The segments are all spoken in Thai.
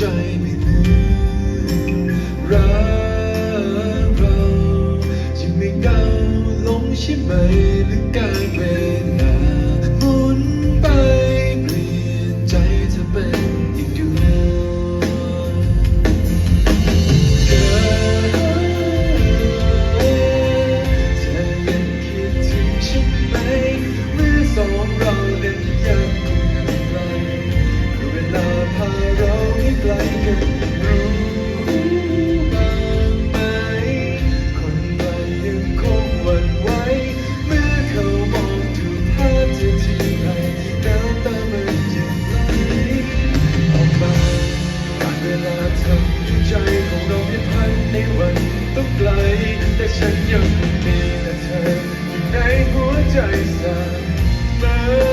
ใจ ทำให้ใจของเราได้พันในวันต้องไกล แต่ฉันยังคงมีแต่เธออยู่ในหัวใจเสมอ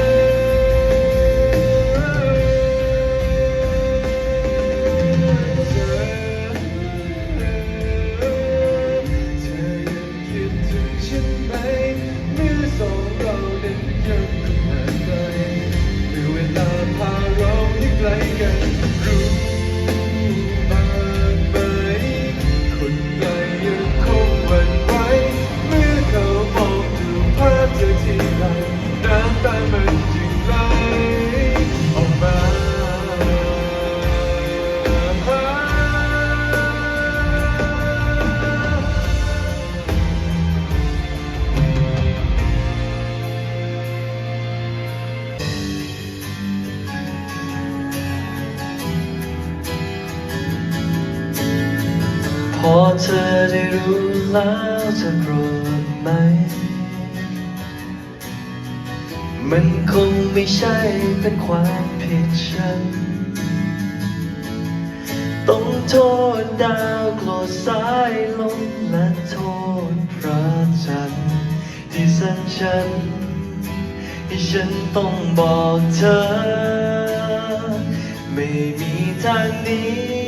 เธอได้รู้แล้วจะโกรธไหม มันคงไม่ใช่เป็นความผิดฉัน ต้องโทษดาวโกรธสายลมและโทษพระจันทร์ที่สั่งฉันให้ฉันต้องบอกเธอ ไม่มีทางนี้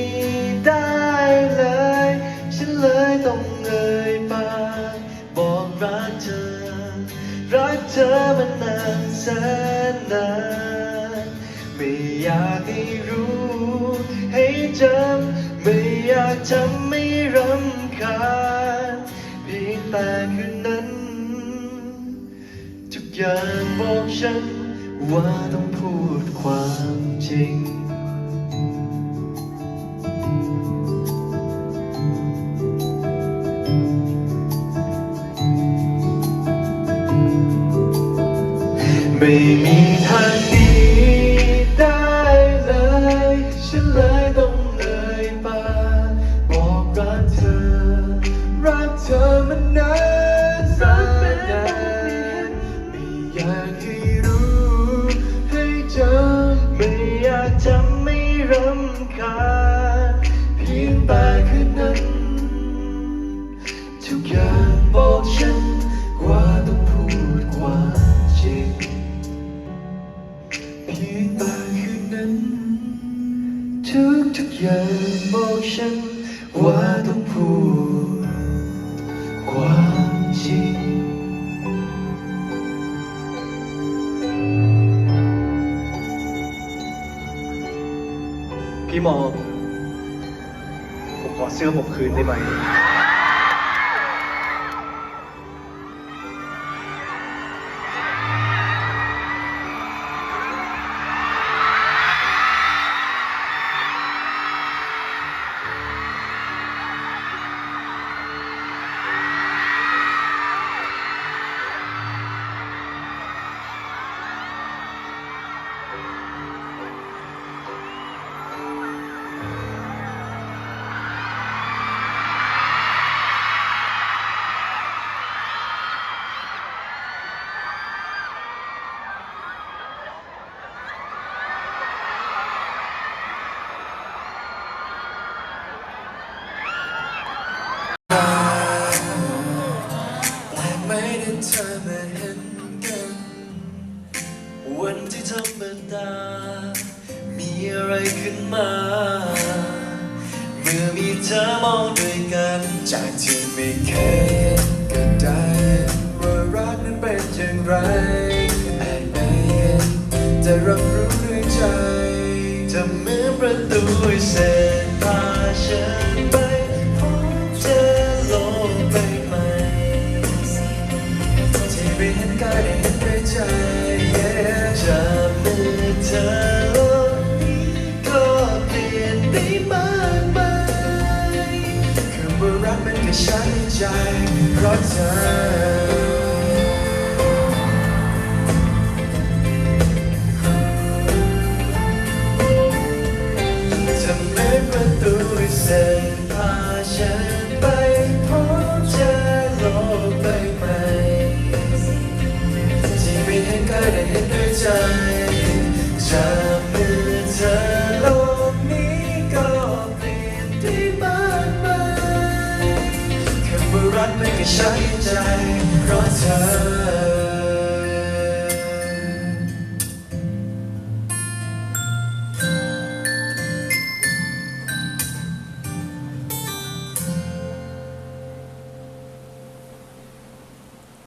มานานแสนนานไม่อยากให้รู้ ให้จำไม่อยากทำไม่รำคาญเพียงแต่คืนนั้น ทุกอย่างบอกฉันว่าต้องพูดความจริง ไม่มีทางหนีได้เลย ฉันเลยต้องเอ่ยปาบอกรักเธอ รักเธอมานนานแสนนานไม่อยากให้รู้ ให้เจำไม่อยากจำไม่รำคาญเพียงแต่คืนนั้นทุกอย่าง เพียคืนนั้น ทุกทุกอย่างบอกฉันว่าต้องพูดความจริงพี่มองผมขอเสื้อผมคืนได้ไหม ได้เธอมาเห็นกัน วันที่ธรรมดา มีอะไรขึ้นมา เมื่อมีเธอมองด้วยกัน จากที่ไม่เคยเห็นก็ได้ว่ารักนั้นเป็นอย่างไรอาจไม่เห็นแต่รับรู้ด้วยใจจะเหมือนประตูเส้นตาฉันไป จับมือเธอนี้ก็เปลี่ยนได้มากมาคำว่ารักมันก็ใช้ใจเพราะเธอ ใช้ใจ